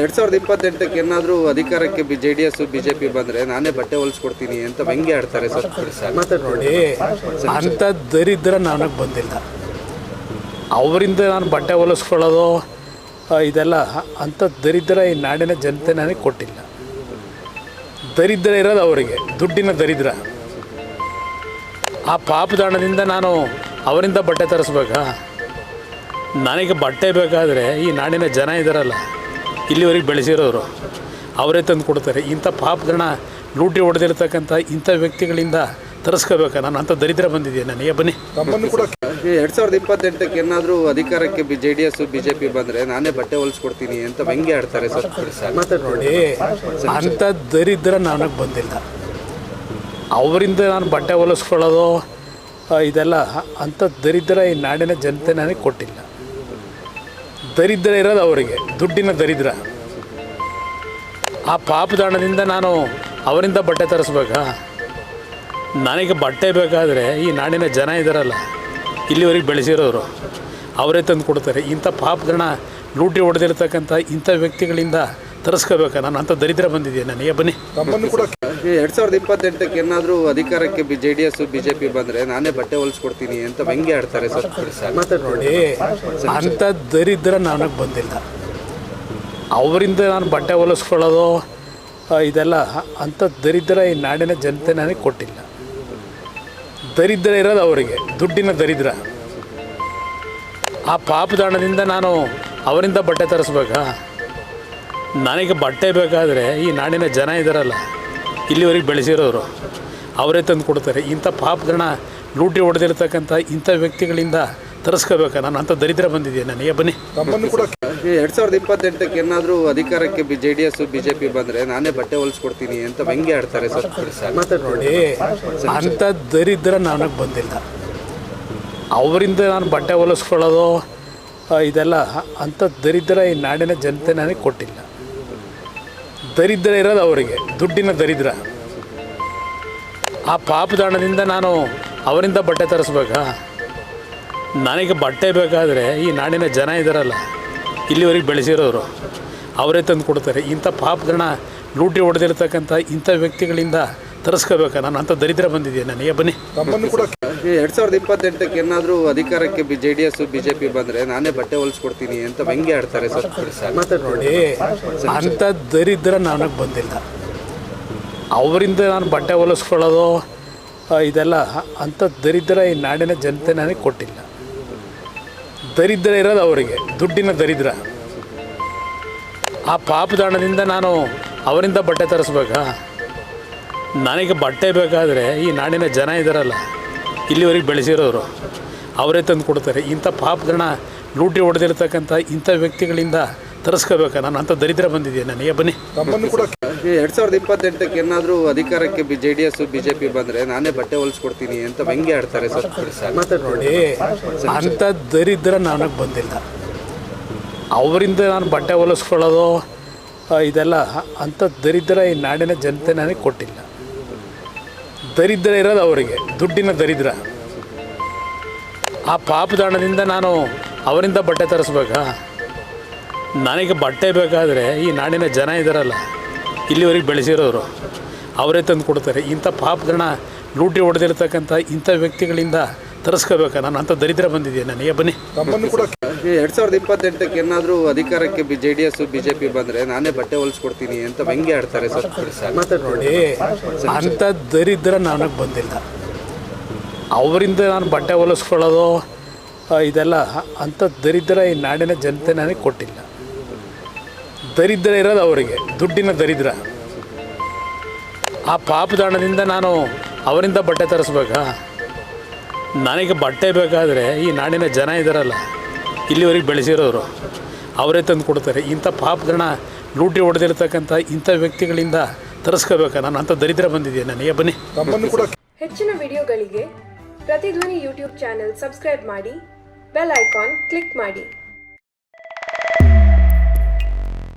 ಎರಡ್ ಸಾವಿರದ ಇಪ್ಪತ್ತೆಂಟಕ್ಕೆ ಏನಾದರೂ ಅಧಿಕಾರಕ್ಕೆ B J D S B J P ಬಂದರೆ ನಾನೇ ಬಟ್ಟೆ ಹೊಲಿಸ್ಕೊಡ್ತೀನಿ ಅಂತ ವ್ಯಂಗ್ಯ ಆಡ್ತಾರೆ ಸರ್. ನೋಡಿ. ಅಂಥ ದರಿದ್ರ ನನಗೆ ಬಂದಿಲ್ಲ. ಅವರಿಂದ ನಾನು ಬಟ್ಟೆ ಹೊಲಿಸ್ಕೊಳ್ಳೋದು ಇದೆಲ್ಲ, ಅಂಥ ದರಿದ್ರ ಈ ನಾಡಿನ ಜನತೆ ನನಗೆ ಕೊಟ್ಟಿಲ್ಲ. ದರಿದ್ರ ಇರೋದು ಅವರಿಗೆ, ದುಡ್ಡಿನ ದರಿದ್ರ ಆ ಪಾಪದಾಣದಿಂದ ನಾನು ಅವರಿಂದ ಬಟ್ಟೆ ತರಿಸ್ಬೇಕಾ? ನನಗೆ ಬಟ್ಟೆ ಬೇಕಾದರೆ ಈ ನಾಡಿನ ಜನ ಇದ್ದಾರಲ್ಲ ಇಲ್ಲಿವರೆಗೆ ಬೆಳೆಸಿರೋರು ಅವರೇ ತಂದು ಕೊಡ್ತಾರೆ. ಇಂಥ ಪಾಪಗಳನ್ನ ಲೂಟಿ ಹೊಡೆದಿರ್ತಕ್ಕಂಥ ಇಂಥ ವ್ಯಕ್ತಿಗಳಿಂದ ತರಿಸ್ಕೋಬೇಕಾ. ನಾನು ಅಂಥ ದರಿದ್ರ ಬಂದಿದ್ದೀನಿ ನನಗೆ ಬನ್ನಿ. ಎರಡು ಸಾವಿರದ ಇಪ್ಪತ್ತೆಂಟಕ್ಕೆ ಏನಾದರೂ ಅಧಿಕಾರಕ್ಕೆ B J D S P ಬಂದರೆ ನಾನೇ ಬಟ್ಟೆ ಹೊಲಿಸ್ಕೊಡ್ತೀನಿ ಅಂತ ವ್ಯಂಗ್ಯ ಆಡ್ತಾರೆ ಸರ್. ನೋಡಿ. ಅಂಥ ದರಿದ್ರ ನನಗೆ ಬಂದಿಲ್ಲ. ಅವರಿಂದ ನಾನು ಬಟ್ಟೆ ಹೊಲಿಸ್ಕೊಳ್ಳೋದು ಇದೆಲ್ಲ ಅಂಥ ದರಿದ್ರ ಈ ನಾಡಿನ ಜನತೆ ನನಗೆ ಕೊಟ್ಟಿಲ್ಲ. ದರಿದ್ರ ಇರೋದು ಅವರಿಗೆ, ದುಡ್ಡಿನ ದರಿದ್ರ. ಆ ಪಾಪದಾಣದಿಂದ ನಾನು ಅವರಿಂದ ಬಟ್ಟೆ ತರಿಸ್ಬೇಕಾ? ನನಗೆ ಬಟ್ಟೆ ಬೇಕಾದರೆ ಈ ನಾಡಿನ ಜನ ಇದ್ದಾರಲ್ಲ ಇಲ್ಲಿವರೆಗೆ ಬೆಳೆಸಿರೋರು, ಅವರೇ ತಂದು ಕೊಡ್ತಾರೆ. ಇಂಥ ಪಾಪದಣ ಲೂಟಿ ಹೊಡೆದಿರ್ತಕ್ಕಂಥ ಇಂಥ ವ್ಯಕ್ತಿಗಳಿಂದ ತರಿಸ್ಕೋಬೇಕಾ? ನಾನು ಅಂಥ ದರಿದ್ರ ಬಂದಿದ್ದೀನಿ. ನನಗೆ ಬನ್ನಿ. ಎರಡ್ ಸಾವಿರದ ಇಪ್ಪತ್ತೆಂಟಕ್ಕೆ ಏನಾದರೂ ಅಧಿಕಾರಕ್ಕೆ B J D S B J P ಬಂದರೆ ನಾನೇ ಬಟ್ಟೆ ಹೊಲಿಸ್ಕೊಡ್ತೀನಿ ಅಂತ ವ್ಯಂಗ್ಯ ಆಡ್ತಾರೆ ಸರ್. ನೋಡಿ ಅಂಥ ದರಿದ್ರ ನನಗೆ ಬಂದಿಲ್ಲ. ಅವರಿಂದ ನಾನು ಬಟ್ಟೆ ಹೊಲಿಸ್ಕೊಳ್ಳೋದು ಇದೆಲ್ಲ ಅಂಥ ದರಿದ್ರ ಈ ನಾಡಿನ ಜನತೆ ನನಗೆ ಕೊಟ್ಟಿಲ್ಲ. ದರಿದ್ರ ಇರೋದು ಅವರಿಗೆ, ದುಡ್ಡಿನ ದರಿದ್ರ ಆ ಪಾಪದಾಣದಿಂದ ನಾನು ಅವರಿಂದ ಬಟ್ಟೆ ತರಿಸ್ಬೇಕಾ? ನನಗೆ ಬಟ್ಟೆ ಬೇಕಾದರೆ ಈ ನಾಡಿನ ಜನ ಇದ್ದಾರಲ್ಲ ಇಲ್ಲಿವರೆಗೆ ಬೆಳೆಸಿರೋರು ಅವರೇ ತಂದು ಕೊಡ್ತಾರೆ. ಇಂಥ ಪಾಪಗಳನ್ನ ಲೂಟಿ ಹೊಡೆದಿರ್ತಕ್ಕಂಥ ಇಂಥ ವ್ಯಕ್ತಿಗಳಿಂದ ತರಿಸ್ಕೋಬೇಕಾ. ನಾನು ಅಂಥ ದರಿದ್ರ ಬಂದಿದ್ದೀನಿ ನನಗೆ ಬನ್ನಿ. ಎರಡು ಸಾವಿರದ ಇಪ್ಪತ್ತೆಂಟಕ್ಕೆ ಏನಾದರೂ ಅಧಿಕಾರಕ್ಕೆ B J D S P ಬಂದರೆ ನಾನೇ ಬಟ್ಟೆ ಹೊಲಿಸ್ಕೊಡ್ತೀನಿ ಅಂತ ವ್ಯಂಗ್ಯ ಆಡ್ತಾರೆ ಸರ್. ನೋಡಿ. ಅಂಥ ದರಿದ್ರ ನನಗೆ ಬಂದಿಲ್ಲ. ಅವರಿಂದ ನಾನು ಬಟ್ಟೆ ಹೊಲಿಸ್ಕೊಳ್ಳೋದು ಇದೆಲ್ಲ ಅಂಥ ದರಿದ್ರ ಈ ನಾಡಿನ ಜನತೆ ನನಗೆ ಕೊಟ್ಟಿಲ್ಲ. ದರಿದ್ರ ಇರೋದು ಅವರಿಗೆ, ದುಡ್ಡಿನ ದರಿದ್ರ. ಆ ಪಾಪದಾಣದಿಂದ ನಾನು ಅವರಿಂದ ಬಟ್ಟೆ ತರಿಸ್ಬೇಕಾ? ನನಗೆ ಬಟ್ಟೆ ಬೇಕಾದರೆ ಈ ನಾಡಿನ ಜನ ಇದ್ದಾರಲ್ಲ ಇಲ್ಲಿವರೆಗೆ ಬೆಳೆಸಿರೋರು, ಅವರೇ ತಂದು ಕೊಡ್ತಾರೆ. ಇಂಥ ಪಾಪದಣ ಲೂಟಿ ಹೊಡೆದಿರ್ತಕ್ಕಂಥ ಇಂಥ ವ್ಯಕ್ತಿಗಳಿಂದ ತರಿಸ್ಕೋಬೇಕಾ? ನಾನು ಅಂಥ ದರಿದ್ರ ಬಂದಿದ್ದೀನಿ. ನನಗೆ ಬನ್ನಿ. ಈ ಎರಡ್ ಸಾವಿರದ ಇಪ್ಪತ್ತೆಂಟಕ್ಕೆ ಏನಾದರೂ ಅಧಿಕಾರಕ್ಕೆ B J D S B J P ಬಂದರೆ ನಾನೇ ಬಟ್ಟೆ ಹೊಲಿಸ್ಕೊಡ್ತೀನಿ ಅಂತ ವ್ಯಂಗ್ಯ ಆಡ್ತಾರೆ ಸರ್. ನೋಡಿ ಅಂಥ ದರಿದ್ರ ನನಗೆ ಬಂದಿಲ್ಲ. ಅವರಿಂದ ನಾನು ಬಟ್ಟೆ ಹೊಲಿಸ್ಕೊಳ್ಳೋದು ಇದೆಲ್ಲ ಅಂಥ ದರಿದ್ರ ಈ ನಾಡಿನ ಜನತೆ ನನಗೆ ಕೊಟ್ಟಿಲ್ಲ. ದರಿದ್ರ ಇರೋದು ಅವರಿಗೆ, ದುಡ್ಡಿನ ದರಿದ್ರ ಆ ಪಾಪದಾಣದಿಂದ ನಾನು ಅವರಿಂದ ಬಟ್ಟೆ ತರಿಸ್ಬೇಕಾ? ನನಗೆ ಬಟ್ಟೆ ಬೇಕಾದರೆ ಈ ನಾಡಿನ ಜನ ಇದ್ದಾರಲ್ಲ ಇಲ್ಲಿವರೆಗೆ ಬೆಳೆಸಿರೋರು ಅವರೇ ತಂದು ಕೊಡ್ತಾರೆ. ಇಂಥ ಪಾಪಗಳನ್ನ ಲೂಟಿ ಹೊಡೆದಿರ್ತಕ್ಕಂಥ ಇಂಥ ವ್ಯಕ್ತಿಗಳಿಂದ ತರಿಸ್ಕೋಬೇಕಾ. ನಾನು ಅಂಥ ದರಿದ್ರ ಬಂದಿದ್ದೀನಿ ನನಗೆ ಬನ್ನಿ. ಎರಡು ಸಾವಿರದ ಇಪ್ಪತ್ತೆಂಟಕ್ಕೆ ಏನಾದರೂ ಅಧಿಕಾರಕ್ಕೆ B J D S B J P ಬಂದರೆ ನಾನೇ ಬಟ್ಟೆ ಹೊಲಿಸ್ಕೊಡ್ತೀನಿ ಅಂತ ಹೆಂಗೆ ಆಡ್ತಾರೆ ಸರ್. ನೋಡಿ. ಅಂಥ ದರಿದ್ರ ನನಗೆ ಬಂದಿಲ್ಲ. ಅವರಿಂದ ನಾನು ಬಟ್ಟೆ ಹೊಲಿಸ್ಕೊಳ್ಳೋದು ಇದೆಲ್ಲ ಅಂಥ ದರಿದ್ರ ಈ ನಾಡಿನ ಜನತೆ ನನಗೆ ಕೊಟ್ಟಿಲ್ಲ. ದರಿದ್ರ ಇರೋದು ಅವರಿಗೆ, ದುಡ್ಡಿನ ದರಿದ್ರ. ಆ ಪಾಪದಾಣದಿಂದ ನಾನು ಅವರಿಂದ ಬಟ್ಟೆ ತರಿಸ್ಬೇಕಾ? ನನಗೆ ಬಟ್ಟೆ ಬೇಕಾದರೆ ಈ ನಾಡಿನ ಜನ ಇದ್ದಾರಲ್ಲ ಇಲ್ಲಿವರೆಗೆ ಬೆಳೆಸಿರೋರು, ಅವರೇ ತಂದು ಕೊಡ್ತಾರೆ. ಇಂಥ ಪಾಪದಣ ಲೂಟಿ ಹೊಡೆದಿರ್ತಕ್ಕಂಥ ಇಂಥ ವ್ಯಕ್ತಿಗಳಿಂದ ತರಿಸ್ಕೋಬೇಕಾ? ನಾನು ಅಂಥ ದರಿದ್ರ ಬಂದಿದ್ದೀನಿ. ನನಗೆ ಬನ್ನಿ. ಎರಡ್ ಸಾವಿರದ ಇಪ್ಪತ್ತೆಂಟಕ್ಕೆ ಏನಾದರೂ ಅಧಿಕಾರಕ್ಕೆ B J D S B J P ಬಂದರೆ ನಾನೇ ಬಟ್ಟೆ ಹೊಲಿಸ್ಕೊಡ್ತೀನಿ ಅಂತ ವ್ಯಂಗ್ಯ ಆಡ್ತಾರೆ ಸರ್. ನೋಡಿ ಅಂಥ ದರಿದ್ರ ನನಗೆ ಬಂದಿಲ್ಲ. ಅವರಿಂದ ನಾನು ಬಟ್ಟೆ ಹೊಲಿಸ್ಕೊಳ್ಳೋದು ಇದೆಲ್ಲ ಅಂಥ ದರಿದ್ರ ಈ ನಾಡಿನ ಜನತೆ ನನಗೆ ಕೊಟ್ಟಿಲ್ಲ. ದರಿದ್ರ ಇರೋದು ಅವರಿಗೆ, ದುಡ್ಡಿನ ದರಿದ್ರ ಆ ಪಾಪದಾಣದಿಂದ ನಾನು ಅವರಿಂದ ಬಟ್ಟೆ ತರಿಸ್ಬೇಕಾ? ನನಗೆ ಬಟ್ಟೆ ಬೇಕಾದರೆ ಈ ನಾಡಿನ ಜನ ಇದ್ದಾರಲ್ಲ ಇಲ್ಲಿವರೆಗೆ ಬೆಳೆಸಿರೋರು ಅವರೇ ತಂದು ಕೊಡ್ತಾರೆ. ಇಂಥ ಪಾಪಗಳನ್ನ ಲೂಟಿ ಹೊಡೆದಿರ್ತಕ್ಕಂಥ ಇಂಥ ವ್ಯಕ್ತಿಗಳಿಂದ ತರಿಸ್ಕೋಬೇಕಾ? ನಾನು ಅಂತ ದರಿದ್ರ ಬಂದಿದ್ದೀನಿ ನನಗೆ ಬನ್ನಿ. ಹೆಚ್ಚಿನ ವಿಡಿಯೋಗಳಿಗೆ ಪ್ರತಿಧ್ವನಿ ಯೂಟ್ಯೂಬ್ ಚಾನೆಲ್ ಸಬ್ಸ್ಕ್ರೈಬ್ ಮಾಡಿ ಬೆಲ್ ಐಕಾನ್ ಕ್ಲಿಕ್ ಮಾಡಿ.